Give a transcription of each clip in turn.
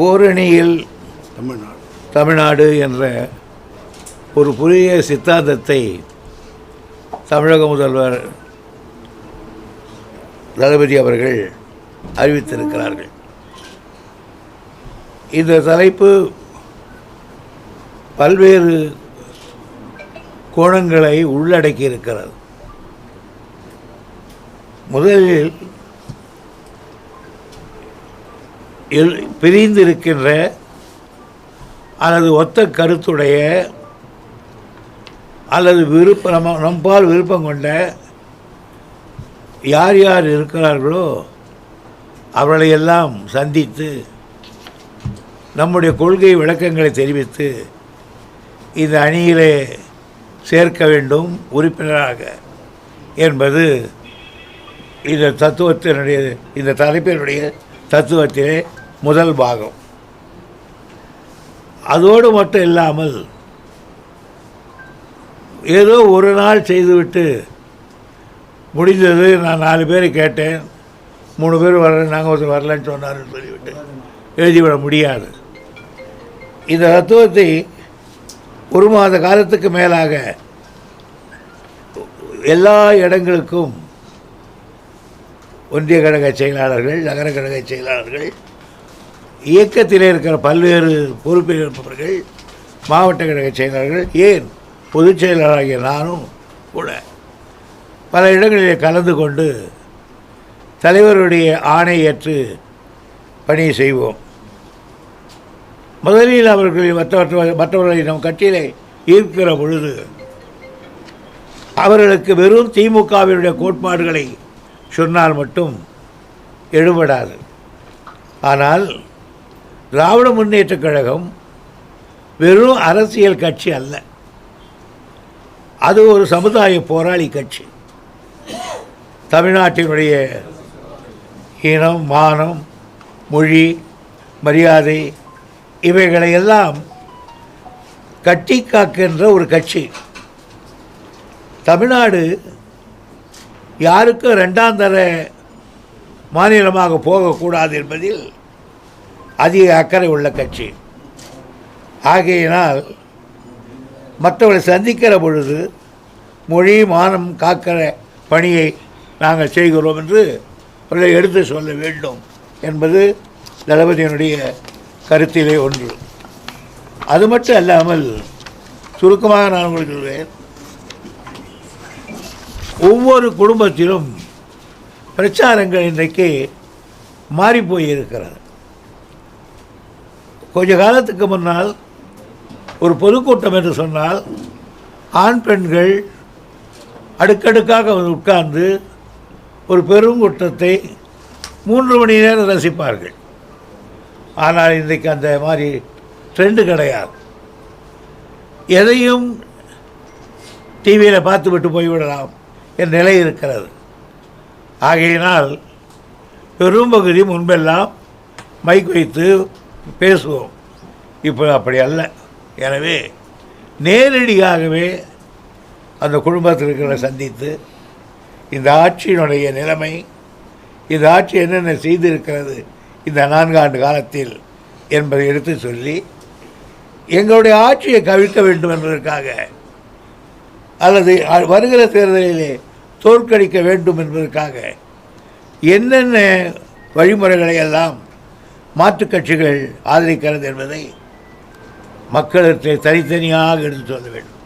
ஓரணியில் தமிழ்நாடு. தமிழ்நாடு என்ற ஒரு புதிய சித்தாந்தத்தை தமிழக முதல்வர் தளபதி அவர்கள் அறிவித்திருக்கிறார்கள். இந்த தலைப்பு பல்வேறு கோணங்களை உள்ளடக்கி இருக்கிறது முதலில் எல் பிரிந்திருக்கின்ற அல்லது ஒத்த கருத்துடைய அல்லது விருப்பம் நம்ம நம்பால் விருப்பம் கொண்ட யார் யார் இருக்கிறார்களோ அவர்களையெல்லாம் சந்தித்து நம்முடைய கொள்கை விளக்கங்களை தெரிவித்து இந்த அணியிலே சேர்க்க வேண்டும் உறுப்பினராக என்பது இந்த தத்துவத்தினுடைய இந்த தலைப்பினுடைய தத்துவத்திலே முதல் பாகம். அதோடு மட்டும் இல்லாமல் ஏதோ ஒரு நாள் செய்துவிட்டு முடிந்தது நான் நாலு பேரை கேட்டேன். மூணு பேர் வரல நாங்கள் ஒருத்தர் வரலன்னு சொன்னார்னு சொல்லிவிட்டு எழுதிவிட முடியாது. இந்த தத்துவத்தை ஒரு மாத காலத்துக்கு மேலாக எல்லா இடங்களுக்கும் ஒன்றிய கழக செயலாளர்கள் நகர கழக செயலாளர்கள் இயக்கத்திலே இருக்கிற பல்வேறு பொறுப்பில் இருப்பவர்கள் மாவட்ட கழக செயலாளர்கள் ஏன் பொதுச் செயலாளராகிய நானும் கூட பல இடங்களிலே கலந்து கொண்டு தலைவருடைய ஆணை ஏற்று பணி செய்வோம். முதலில் அவர்கள் மற்றவற்ற மற்றவர்களை நம் கட்சியிலே ஈர்க்கிற பொழுது அவர்களுக்கு வெறும் திமுகவினுடைய கோட்பாடுகளை சொன்னால் மட்டும் எழுபடாது ஆனால் திராவிட முன்னேற்றக் கழகம் வெறும் அரசியல் கட்சி அல்ல. அது ஒரு சமுதாய போராளி கட்சி. தமிழ்நாட்டினுடைய இனம் மானம் மொழி மரியாதை இவைகளை எல்லாம் கட்டி காக்கின்ற ஒரு கட்சி. தமிழ்நாடு யாருக்கும் ரெண்டாம் தர மாநிலமாக போகக்கூடாது என்பதில் அதிக அக்கறை உள்ள கட்சி. ஆகையினால் மற்றவர்களை சந்திக்கிற பொழுது மொழி மானம் காக்கிற பணியை நாங்கள் செய்கிறோம் என்று அவர்களை எடுத்து சொல்ல வேண்டும் என்பது தளபதியினுடைய கருத்திலே ஒன்று. அது மட்டும் அல்லாமல் சுருக்கமாக நான் உங்களுக்கு சொல்வேன். ஒவ்வொரு குடும்பத்திலும் பிரச்சாரங்கள் இன்றைக்கு மாறிப்போய் இருக்கிறது கொஞ்ச காலத்துக்கு முன்னால் ஒரு பொதுக்கூட்டம் என்று சொன்னால் ஆண் பெண்கள் அடுக்கடுக்காக உட்கார்ந்து ஒரு பெருங்கூட்டத்தை மூன்று மணி நேரம் ரசிப்பார்கள். ஆனால் இன்றைக்கு அந்த மாதிரி ட்ரெண்டு கிடையாது. எதையும் டிவியில் பார்த்து விட்டு போய்விடலாம் என் நிலை இருக்கிறது. ஆகையினால் பெரும்பகுதி முன்பெல்லாம் மைக் வைத்து பேசுவோம். இப்போ அப்படி அல்ல. எனவே நேரடியாகவே அந்த குடும்பத்தில் இருக்கிற சந்தித்து இந்த ஆட்சியினுடைய நிலைமை இந்த ஆட்சி என்னென்ன செய்திருக்கிறது இந்த நான்காண்டு காலத்தில் என்பதை எடுத்து சொல்லி எங்களுடைய ஆட்சியை கவிழ்க்க வேண்டும் என்பதற்காக அல்லது வருகிற தேர்தலிலே தோற்கடிக்க வேண்டும் என்பதற்காக என்னென்ன வழிமுறைகளை எல்லாம் மாற்றுக் கட்சிகள் ஆதரிக்கிறது என்பதை மக்களுக்கு தனித்தனியாக எடுத்து சொல்ல வேண்டும்.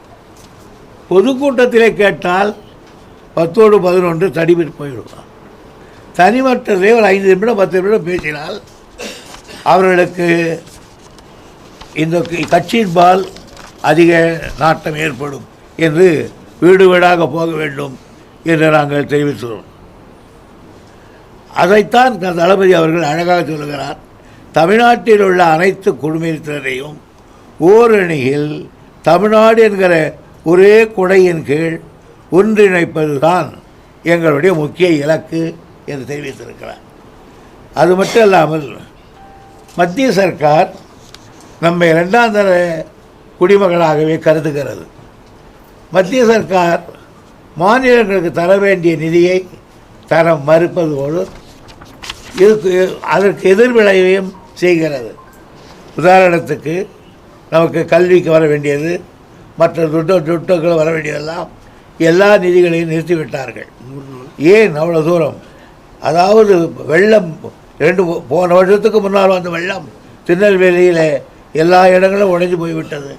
பொதுக்கூட்டத்திலே கேட்டால் பத்தோடு பதினொன்று தடிவிட்டு போயிடுவான் தனிமற்றதே ஒரு ஐந்து நிமிடம் பத்து நிமிடம் பேசினால் அவர்களுக்கு இந்த கட்சியின்பால் அதிக நாட்டம் ஏற்படும் என்று வீடு வீடாக போக வேண்டும் என்று நாங்கள் தெரிவித்துள்ளோம். அதைத்தான் தளபதி அவர்கள் அழகாக சொல்லுகிறார். தமிழ்நாட்டில் உள்ள அனைத்து குழுமினத்தினரையும் ஓரணியில் தமிழ்நாடு என்கிற ஒரே குடையின் கீழ் ஒன்றிணைப்பதுதான் எங்களுடைய முக்கிய இலக்கு என்று தெரிவித்திருக்கிறார். அது மட்டும் இல்லாமல் மத்திய சர்க்கார் நம்மை இரண்டாம் தர குடிமகளாகவே கருதுகிறது. மத்திய சர்க்கார் மாநிலங்களுக்கு தர வேண்டிய நிதியை தர மறுப்பதோடு இதுக்கு அதற்கு எதிர்விளைவையும் செய்கிறது. உதாரணத்துக்கு நமக்கு கல்விக்கு வர வேண்டியது மற்ற துட்ட துட்டங்கள் வர வேண்டியதெல்லாம் எல்லா நிதிகளையும் நிறுத்திவிட்டார்கள். ஏன் அவ்வளோ தூரம்? அதாவது வெள்ளம் ரெண்டு போன வருஷத்துக்கு முன்னால் வந்த வெள்ளம் திருநெல்வேலியில் எல்லா இடங்களும் உடைஞ்சு போய்விட்டது.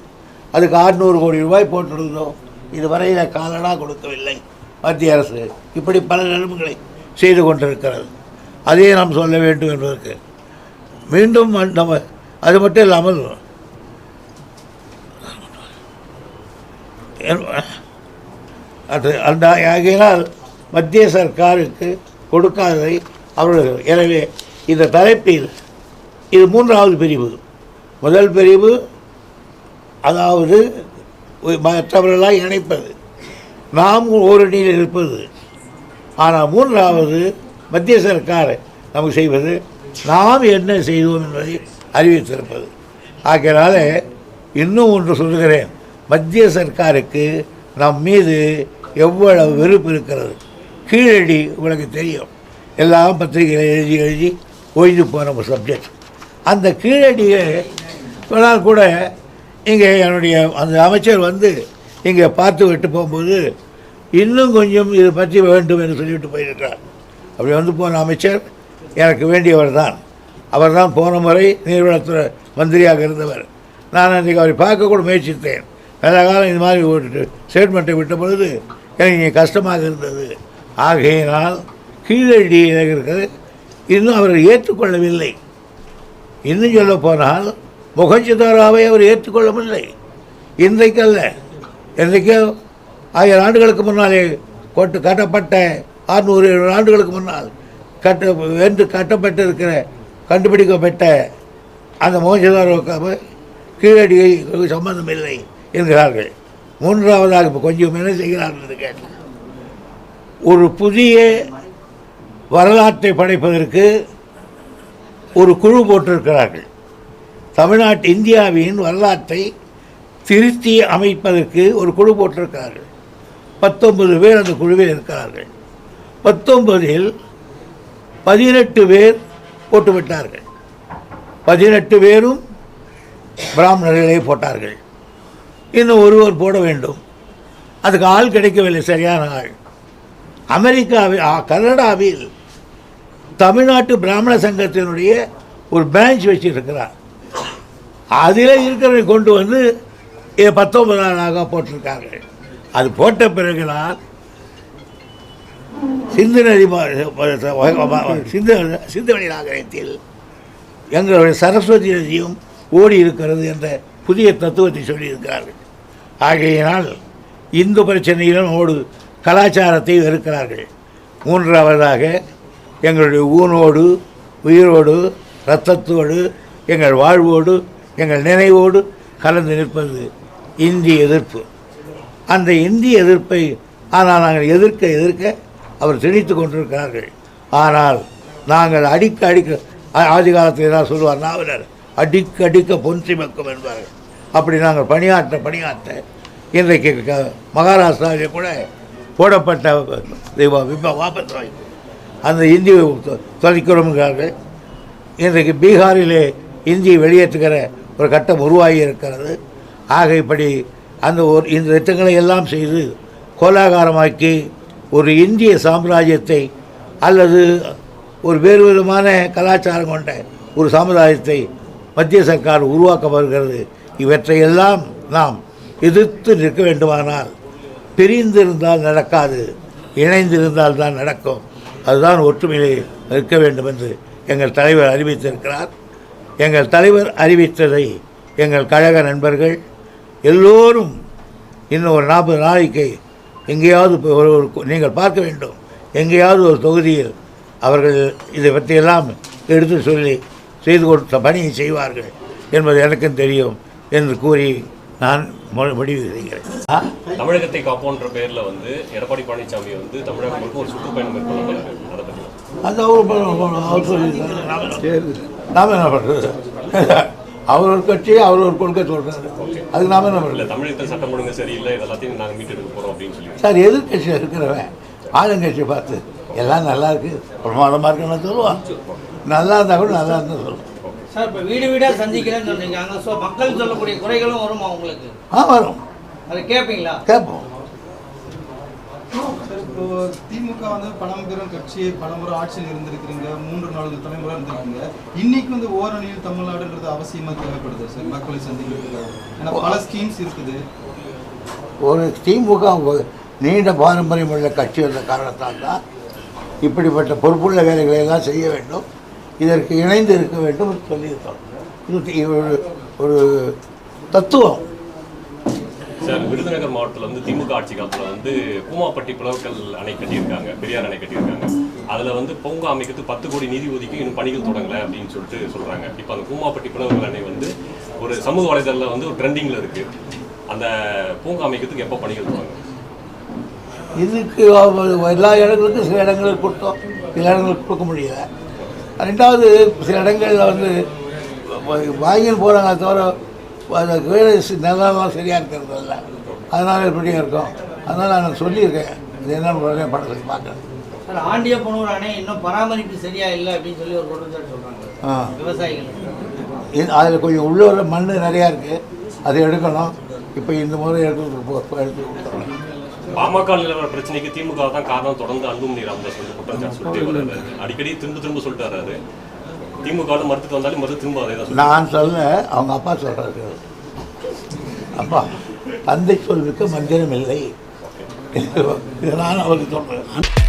அதுக்கு 600 கோடி ரூபாய் போட்டிருந்தோம். இதுவரையில் காலனா கொடுக்கவில்லை. மத்திய அரசு இப்படி பல நிலைமைகளை செய்து கொண்டிருக்கிறது. அதையே நாம் சொல்ல வேண்டும் என்பதற்கு மீண்டும் நம்ம அது மட்டும் இல்லாமல் அது அந்த ஆகையினால் மத்திய சர்க்காருக்கு கொடுக்காததை அவர்கள் எனவே இந்த தலைப்பில் இது மூன்றாவது பிரிவு. முதல் பிரிவு அதாவது மற்றவர்களாக இணைப்பது. நாம் ஓரணியில் இருப்பது. ஆனால் மூன்றாவது மத்திய சர்க்கார் நமக்கு செய்வது நாம் என்ன செய்தோம் என்பதை அறிவித்திருப்பது. ஆகையினால இன்னும் ஒன்று சொல்கிறேன் மத்திய சர்க்காருக்கு நம் மீது எவ்வளவு வெறுப்பு இருக்கிறது. கீழடி உங்களுக்கு தெரியும். எல்லாம் பத்திரிகையில் எழுதி எழுதி ஓய்ந்து போன ஒரு சப்ஜெக்ட் அந்த கீழடியை சொன்னால் கூட இங்கே என்னுடைய அந்த அமைச்சர் வந்து இங்கே பார்த்து விட்டு போகும்போது இன்னும் கொஞ்சம் இது பற்றி வேண்டும் என்று சொல்லிவிட்டு போயிருக்கிறார். அப்படி வந்து போன அமைச்சர் எனக்கு வேண்டியவர் தான். அவர் தான் போன முறை நீர்வளத்துறை மந்திரியாக இருந்தவர். நான் அன்றைக்கு அவரை பார்க்க கூட முயற்சித்தேன். பல காலம் இது மாதிரி ஒரு ஸ்டேட்மெண்ட்டை விட்ட பொழுது எனக்கு இங்கே கஷ்டமாக இருந்தது. ஆகையினால் கீழடியில் இருக்கிறது இன்னும் அவர் ஏற்றுக்கொள்ளவில்லை. இன்னும் சொல்ல போனால் முகஞ்சிதாராவை அவர் ஏற்றுக்கொள்ளவில்லை. இன்றைக்கல்ல. இன்றைக்கோ ஆயிரம் ஆண்டுகளுக்கு முன்னாலே கொட்டு கட்டப்பட்ட ஆறுநூறு ஆண்டுகளுக்கு முன்னால் கட்ட என்று கட்டப்பட்டிருக்கிற கண்டுபிடிக்கப்பட்ட அந்த மோசதாரோக்காக கீழடியை சம்பந்தம் இல்லை என்கிறார்கள். மூன்றாவதாக இப்போ கொஞ்சம் என்ன செய்கிறார்கள் என்று கேட்டால் ஒரு புதிய வரலாற்றை படைப்பதற்கு ஒரு குழு போட்டிருக்கிறார்கள். தமிழ்நாட்டு இந்தியாவின் வரலாற்றை திருத்தி அமைப்பதற்கு ஒரு குழு போட்டிருக்கிறார்கள். பத்தொன்பது பேர் அந்த குழுவில் இருக்கிறார்கள். பத்தொன்பதில் பதினெட்டு பேர் போட்டுவிட்டார்கள். பதினெட்டு பேரும் பிராமணர்களே போட்டார்கள். இன்னும் ஒருவர் போட வேண்டும். அதுக்கு ஆள் கிடைக்கவில்லை சரியான ஆள். அமெரிக்காவில் கனடாவில் தமிழ்நாட்டு பிராமண சங்கத்தினுடைய ஒரு பேஞ்ச் வச்சிருக்கிறார். அதில் இருக்கிறவரை கொண்டு வந்து இதை பத்தொன்பதாம் நாளாக அது போட்ட பிறகுதான் சிந்து நதி சிந்து சிந்துவெளி நாகரத்தில் எங்களுடைய சரஸ்வதி நதியும் ஓடி இருக்கிறது என்ற புதிய தத்துவத்தை சொல்லியிருக்கிறார்கள். ஆகையினால் இந்து பிரச்சனையிலும் ஓடு கலாச்சாரத்தை வெறுக்கிறார்கள். மூன்றாவதாக எங்களுடைய ஊனோடு உயிரோடு இரத்தத்தோடு எங்கள் வாழ்வோடு எங்கள் நினைவோடு கலந்து நிற்பது இந்திய எதிர்ப்பு. அந்த இந்திய எதிர்ப்பை ஆனால் நாங்கள் எதிர்க்க எதிர்க்க அவர் திணித்து கொண்டிருக்கிறார்கள். ஆனால் நாங்கள் அடிக்க அடிக்க ஆதி காலத்தில் ஏதாவது சொல்லுவார் நாவலர் அடிக்க அடிக்க பொன் சிமக்கும் என்பார்கள். அப்படி நாங்கள் பணியாற்ற பணியாற்ற இன்றைக்கு க- மகாராஷ்டிராவில் கூட போடப்பட்ட விப வாபஸ் வாய்ப்பு அந்த இந்தியை தொலைக்கிறோம்ங்கிறார்கள் இன்றைக்கு பீகாரிலே இந்தியை வெளியேற்றுகிற ஒரு கட்டம் உருவாகி இருக்கிறது. ஆக இப்படி அந்த ஒரு இந்த திட்டங்களை எல்லாம் செய்து கோலாகாரமாக்கி ஒரு இந்திய சாம்ராஜ்யத்தை அல்லது ஒரு வேறு விதமான கலாச்சாரம் கொண்ட ஒரு சமுதாயத்தை மத்திய சர்க்கார் உருவாக்க வருகிறது. இவற்றையெல்லாம் நாம் எதிர்த்து நிற்க வேண்டுமானால் பிரிந்திருந்தால் நடக்காது இணைந்திருந்தால் தான் நடக்கும். அதுதான் ஒற்றுமையிலே இருக்க வேண்டும் என்று எங்கள் தலைவர் அறிவித்திருக்கிறார். எங்கள் தலைவர் அறிவித்ததை எங்கள் கழக நண்பர்கள் எல்லோரும் இன்னும் ஒரு நாற்பது நாளைக்கு எங்கேயாவது ஒரு ஒரு நீங்கள் பார்க்க வேண்டும். எங்கேயாவது ஒரு தொகுதியில் அவர்கள் இதை பற்றியெல்லாம் எடுத்து சொல்லி செய்து கொடுத்த பணியை செய்வார்கள் என்பது எனக்கும் தெரியும் என்று கூறி நான் மு- முடிவு செய்கிறேன்? தமிழகத்தை காப்போன்ற பேர்ல வந்து எடப்பாடி பழனிசாமி வந்து தமிழகம் முழுக்க ஒரு சுற்றுப்பயணம் மேற்கொள்ள அதை அவர் நாம என்ன பண்ணுறது அவர் ஒரு கட்சி அவர் ஒரு கொள்கை சொல்கிறாரு அதுக்கு நாம என்ன இல்ல தமிழகத்தில் சட்டம் ஒழுங்கு சரியில்லை எல்லாத்தையும் நாங்க மீட்டெடுக்க போறோம் அப்படின்னு சொல்லி சார் எதிர்கட்சியில் இருக்கிறவன் ஆளுங்கட்சியை பார்த்து எல்லாம் நல்லா இருக்கு பிரமாதமாக இருக்குன்னு சொல்லுவான். நல்லா இருந்தால் கூட நல்லா இருந்தால் சொல்லுவான். சார் இப்போ வீடு வீடாக சந்திக்கிறேன்னு சொன்னீங்க. அங்கே ஸோ மக்கள் சொல்லக்கூடிய குறைகளும் வருமா உங்களுக்கு? ஆ வரும். அதை கேட்பீங்களா கேட்போம் இப்போ திமுக வந்து பணம் பெறும் கட்சி பலமுறை ஆட்சியில் இருந்திருக்கிறீங்க. மூன்று நான்கு தலைமுறை இருந்திருக்கீங்க. இன்னைக்கு வந்து ஓரணியில் தமிழ்நாடுன்றது அவசியமா தேவைப்படுது சார்? மக்களை சந்திக்கிறதுக்காக. ஏன்னா பல ஸ்கீம்ஸ் இருக்குது. ஒரு திமுக நீண்ட பாரம்பரியம் உள்ள கட்சி என்ற காரணத்தால் தான் இப்படிப்பட்ட பொறுப்புள்ள வேலைகளை எல்லாம் செய்ய வேண்டும். இதற்கு இணைந்து இருக்க வேண்டும் என்று சொல்லியிருக்கோம் இது ஒரு ஒரு தத்துவம். சார் விருதுநகர் மாவட்டத்தில் வந்து திமுக ஆட்சி காலத்தில் வந்து பூமாப்பட்டி புலவர்கள் அணை கட்டியிருக்காங்க பெரியார் அணை கட்டியிருக்காங்க. அதில் வந்து பூங்கா அமைக்கிறதுக்கு பத்து கோடி நிதி ஒதுக்கி இன்னும் பணிகள் தொடங்கலை அப்படின்னு சொல்லிட்டு சொல்கிறாங்க இப்போ அந்த பூமாப்பட்டி புலவர்கள் அணை வந்து ஒரு சமூக வலைதளில் வந்து ஒரு ட்ரெண்டிங்கில் இருக்குது அந்த பூங்கா அமைக்கிறதுக்கு எப்போ பணிகள் தொடங்கும்? இதுக்கு எல்லா இடங்களுக்கும் சில இடங்களுக்கு கொடுத்தோம். சில இடங்களுக்கு கொடுக்க முடியல. ரெண்டாவது சில இடங்களில் வந்து வாங்கின்னு போகிறாங்க தவிர அந்த வேலை சி- நிலம்லாம் சரியாக இருக்கிறது இல்லை அதனால இப்படியும் இருக்கும். அதனால் நான் சொல்லியிருக்கேன். இது என்ன படம் சொல்லி பார்க்குறேன் சார் ஆண்டியப்பனூர் அணை இன்னும் பராமரிப்பு சரியா இல்லை அப்படின்னு சொல்லி ஒரு குற்றச்சாட்டு சொல்றாங்க. ஆ. விவசாயிகள். அதில் கொஞ்சம் உள்ளூரில் மண் நிறையா இருக்குது அதை எடுக்கணும். இப்போ இந்த முறை எடுத்து எடுத்து கொடுத்துறோம் பாமக நிலவர பிரச்சனைக்கு திமுக தான் காரணம். தொடர்ந்து அன்புமணி ராமதாஸ் வந்து குற்றச்சாட்டு சொல்லிட்டே வர்றாரு. அடிக்கடி திரும்ப திரும்ப சொல்லிட்டு வர்றாரு. திமுக மறுத்துட்டு வந்தாலும் மறுத்து திரும்ப அதே தான் நான் சொல்ல அவங்க அப்பா சொல்கிறாரு அப்பா தந்தை சொல்லுக்கு மந்திரம் இல்லை. இதை நான் அவருக்கு சொல்கிறேன்